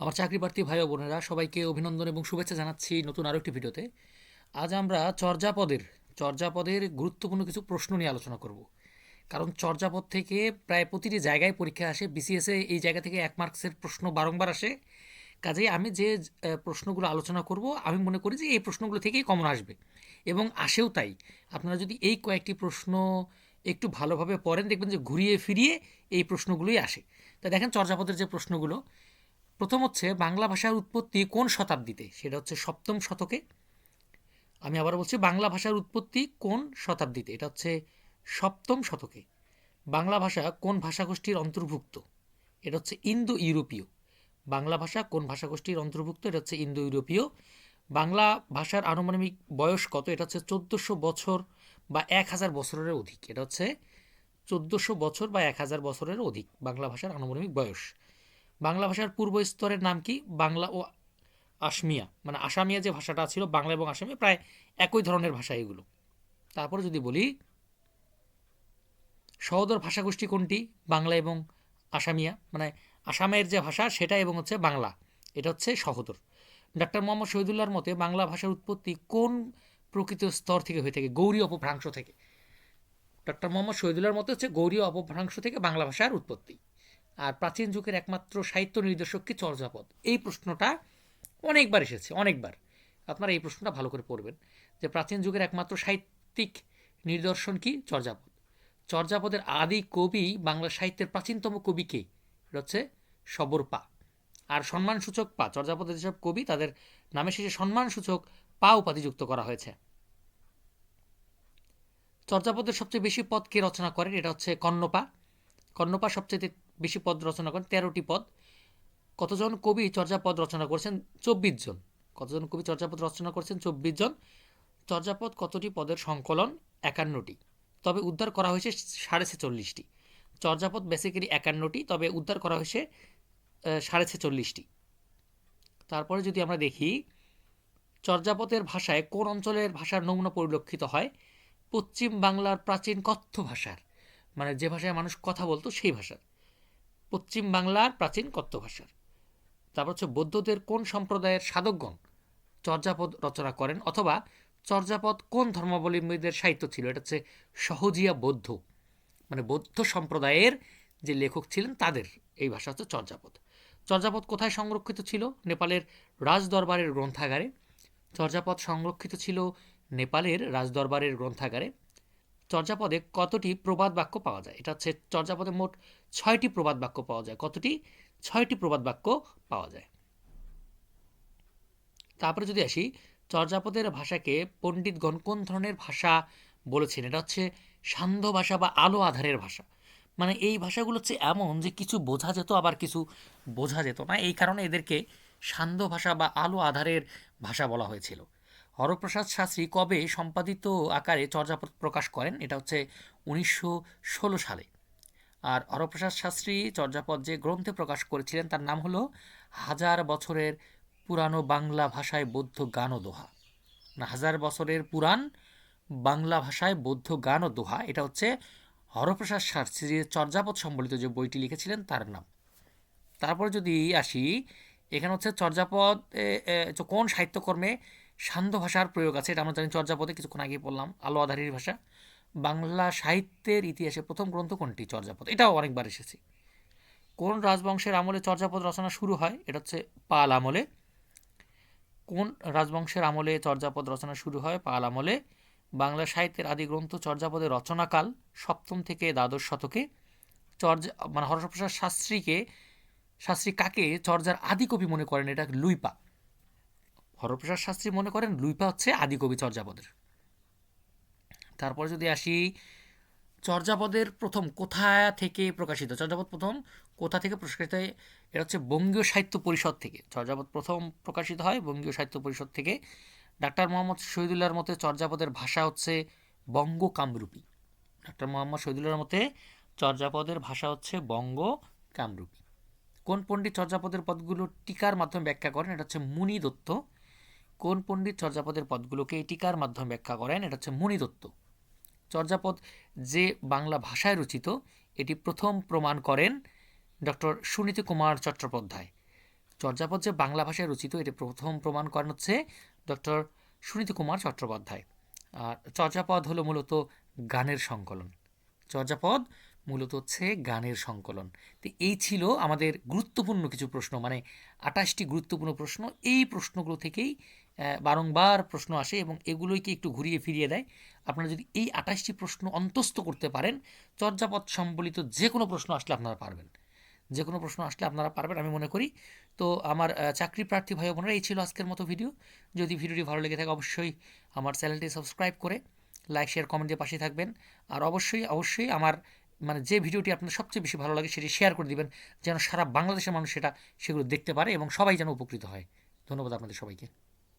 আমার চাকরি প্রার্থী ভাই বোনেরা, সবাইকে অভিনন্দন এবং শুভেচ্ছা জানাচ্ছি নতুন আরও একটি ভিডিওতে। আজ আমরা চর্যাপদের চর্যাপদের গুরুত্বপূর্ণ কিছু প্রশ্ন নিয়ে আলোচনা করব। কারণ চর্যাপদ থেকে প্রায় প্রতিটি জায়গায় পরীক্ষা আসে বিসিএসে এই জায়গা থেকে এক মার্কসের প্রশ্ন বারংবার আসে। কাজেই আমি যে প্রশ্নগুলো আলোচনা করব, আমি মনে করি যে এই প্রশ্নগুলো থেকেই কমন আসবে। এবং আসেও তাই। আপনারা যদি এই কয়েকটি প্রশ্ন একটু ভালোভাবে পড়েন, দেখবেন যে ঘুরিয়ে ফিরিয়ে এই প্রশ্নগুলোই আসে। তা দেখেন চর্যাপদের যে প্রশ্নগুলো প্রথম হচ্ছে বাংলা ভাষার উৎপত্তি কোন শতাব্দীতে? সেটা হচ্ছে সপ্তম শতকে। আমি আবার বলছি বাংলা ভাষার উৎপত্তি কোন শতাব্দীতে? এটা হচ্ছে সপ্তম শতকে। বাংলা ভাষা কোন ভাষাগোষ্ঠীর অন্তর্ভুক্ত? এটা হচ্ছে ইন্দো ইউরোপীয় বাংলা ভাষা কোন ভাষাগোষ্ঠীর অন্তর্ভুক্ত? এটা হচ্ছে ইন্দো ইউরোপীয় বাংলা ভাষার আনুমানিক বয়স কত? এটা হচ্ছে চোদ্দোশো বছর বা এক হাজার বছরের অধিক। এটা হচ্ছে চোদ্দোশো বছর বা এক হাজার বছরের অধিক বাংলা ভাষার আনুমানিক বয়স। বাংলা ভাষার পূর্ব স্তরের নাম কি? বাংলা ও আসামিয়া। মানে আসামিয়া যে ভাষাটা ছিল, বাংলা এবং আসামিয়া প্রায় একই ধরনের ভাষা এগুলো। তারপরে যদি বলি, সহোদর ভাষাগোষ্ঠী কোনটি? বাংলা এবং আসামিয়া। মানে আসামের যে ভাষা, সেটা এবং হচ্ছে বাংলা। এটা হচ্ছে সহোদর। ডাক্তার মোহাম্মদ শহীদুল্লাহর মতে, বাংলা ভাষার উৎপত্তি কোন প্রকৃত স্তর থেকে হয়ে থাকে? গৌরী অপভ্রাংশ থেকে। ডক্টর মোহাম্মদ শহীদুল্লাহর মতে হচ্ছে গৌরী অপভ্রাংশ থেকে বাংলা ভাষার উৎপত্তি। আর প্রাচীন যুগের একমাত্র সাহিত্য নির্দেশক কি চর্যাপদ? এই প্রশ্নটা অনেকবার এসেছে, অনেকবার। আপনারা এই প্রশ্নটা ভালো করে পড়বেন যে প্রাচীন যুগের একমাত্র সাহিত্যিক নিদর্শন কি? চর্যাপদ। চর্যাপদের আদি কবি বাংলা সাহিত্যের প্রাচীনতম কবি কে? এটা হচ্ছে সবর পা। আর সম্মানসূচক পা, চর্যাপদের যেসব কবি, তাদের নামে শেষে সম্মানসূচক পা উপাধি যুক্ত করা হয়েছে। চর্যাপদের সবচেয়ে বেশি পদ কে রচনা করেন? এটা হচ্ছে কর্ণপা। কর্ণপা সবচেয়ে বেশি পদ রচনা করেন, তেরোটি পদ। কতজন কবি চর্যাপদ রচনা করেছেন? চব্বিশ জন। কতজন কবি চর্যাপদ রচনা করেছেন? চব্বিশ জন। চর্যাপদ কতটি পদের সংকলন? একান্নটি। তবে উদ্ধার করা হয়েছে সাড়ে ছেচল্লিশটি। চর্যাপদ বেসিক্যালি একান্নটি, তবে উদ্ধার করা হয়েছে সাড়ে ছেচল্লিশটি। তারপরে যদি আমরা দেখি, চর্যাপদের ভাষায় কোন অঞ্চলের ভাষার নমুনা পরিলক্ষিত হয়? পশ্চিম বাংলার প্রাচীন কথ্য ভাষার। মানে যে ভাষায় মানুষ কথা বলতো, সেই ভাষার। পশ্চিম বাংলার প্রাচীন কথ্য ভাষার। তারপর হচ্ছে বৌদ্ধদের কোন সম্প্রদায়ের সাধকগণ চর্যাপদ রচনা করেন অথবা চর্যাপদ কোন ধর্মাবলম্বীদের সাহিত্য ছিল? এটা হচ্ছে সহজিয়া বৌদ্ধ। মানে বৌদ্ধ সম্প্রদায়ের যে লেখক ছিলেন তাদের এই ভাষা হচ্ছে চর্যাপদ। চর্যাপদ কোথায় সংরক্ষিত ছিল? নেপালের রাজদরবারের গ্রন্থাগারে। চর্যাপদ সংরক্ষিত ছিল নেপালের রাজদরবারের গ্রন্থাগারে। চর্যাপদে কতটি প্রবাদ বাক্য পাওয়া যায়? এটা হচ্ছে চর্যাপদে মোট ছয়টি প্রবাদ বাক্য পাওয়া যায়। কতটি? ছয়টি প্রবাদ বাক্য পাওয়া যায়। তারপরে যদি আসি, চর্যাপদের ভাষাকে পণ্ডিতগণ কোন ধরনের ভাষা বলেছেন? এটা হচ্ছে সান্ধ্য ভাষা বা আলো আধারের ভাষা। মানে এই ভাষাগুলো হচ্ছে এমন যে কিছু বোঝা যেত, আবার কিছু বোঝা যেত না। এই কারণে এদেরকে সান্ধ্য ভাষা বা আলো আধারের ভাষা বলা হয়েছিল। হরপ্রসাদ শাস্ত্রী কবে সম্পাদিত আকারে চর্যাপদ প্রকাশ করেন, এটা হচ্ছে উনিশশো ষোলো সালে। আর হরপ্রসাদ শাস্ত্রী চর্যাপদ যে গ্রন্থে প্রকাশ করেছিলেন, তার নাম হলো হাজার বছরের পুরানো বাংলা ভাষায় বৌদ্ধ গান ও দোহা। হাজার বছরের পুরাণ বাংলা ভাষায় বৌদ্ধ গান ও দোহা, এটা হচ্ছে হরপ্রসাদ শাস্ত্রী যে চর্যাপদ সম্বলিত যে বইটি লিখেছিলেন, তার নাম। তারপর যদি আসি, এখানে হচ্ছে চর্যাপদ কোন সাহিত্যকর্মে সান্ধ্য ভাষার প্রয়োগ আছে, এটা আমরা জানি চর্যাপদে, কিছুক্ষণ আগে বললাম আলো আধারির ভাষা। বাংলা সাহিত্যের ইতিহাসে প্রথম গ্রন্থ কোনটি? চর্যাপদ। এটাও অনেকবার এসেছে। কোন রাজবংশের আমলে চর্যাপদ রচনা শুরু হয়? এটা হচ্ছে পাল আমলে। কোন রাজবংশের আমলে চর্যাপদ রচনা শুরু হয়? পাল আমলে। বাংলা সাহিত্যের আদি গ্রন্থ চর্যাপদের রচনাকাল সপ্তম থেকে দ্বাদশ শতকে। চর্যা মানে হরসপ্রসাদ শাস্ত্রীকে, শাস্ত্রী কাকে চর্যার আদি কবি মনে করেন? এটা লুইপা। হরপ্রসাদ শাস্ত্রী মনে করেন লুইপা হচ্ছে আদি কবি চর্যাপদের। তারপর যদি আসি, চর্যাপদের প্রথম কোথা থেকে প্রকাশিত? চর্যাপদ প্রথম কোথা থেকে প্রকাশিত হয়? এটা হচ্ছে বঙ্গীয় সাহিত্য পরিষদ থেকে। চর্যাপদ প্রথম প্রকাশিত হয় বঙ্গীয় সাহিত্য পরিষদ থেকে। ডাক্তার মোহাম্মদ শহীদুল্লাহর মতে চর্যাপদের ভাষা হচ্ছে বঙ্গ কামরূপী ডাক্তার মোহাম্মদ শহীদুল্লাহর মতে চর্যাপদের ভাষা হচ্ছে বঙ্গ কামরূপী কোন পণ্ডিত চর্যাপদের পদগুলো টিকার মাধ্যমে ব্যাখ্যা করেন? এটা হচ্ছে মুনি দত্ত। কোন পণ্ডিত চর্যাপদের পদগুলোকে এই টিকার মাধ্যমে ব্যাখ্যা করেন? এটা হচ্ছে মুনি দত্ত। চর্যাপদ যে বাংলা ভাষায় রচিত, এটি প্রথম প্রমাণ করেন ডক্টর সুনীতি কুমার চট্টোপাধ্যায়। চর্যাপদ যে বাংলা ভাষায় রচিত, এটি প্রথম প্রমাণ করেন হচ্ছে ডক্টর সুনীতি কুমার চট্টোপাধ্যায়। আর চর্যাপদ হলো মূলত গানের সংকলন। চর্যাপদ মূলত হচ্ছে গানের সংকলন। তো এই ছিল আমাদের গুরুত্বপূর্ণ কিছু প্রশ্ন মানে আঠাশটি গুরুত্বপূর্ণ প্রশ্ন। এই প্রশ্নগুলো থেকেই বারংবার প্রশ্ন আসে এবং এগুলোকে একটু ঘুরিয়ে ফিরিয়ে দেয়। আপনারা যদি এই আঠাশটি প্রশ্ন অন্তস্থ করতে পারেন, চর্যাপদ সম্বলিত যে কোনো প্রশ্ন আসলে আপনারা পারবেন। যে কোনো প্রশ্ন আসলে আপনারা পারবেন, আমি মনে করি। তো আমার চাকরি প্রার্থী ভাই বোনেরা, এই ছিল আজকের মতো ভিডিও। যদি ভিডিওটি ভালো লেগে থাকে, অবশ্যই আমার চ্যানেলটি সাবস্ক্রাইব করে লাইক, শেয়ার, কমেন্ট দিয়ে পাশে থাকবেন। আর অবশ্যই অবশ্যই আমার মানে যে ভিডিওটি আপনার সবচেয়ে বেশি ভালো লাগে, সেটি শেয়ার করে দিবেন, যেন সারা বাংলাদেশের মানুষ সেটা, সেগুলো দেখতে পারে এবং সবাই যেন উপকৃত হয়। ধন্যবাদ আপনাদের সবাইকে।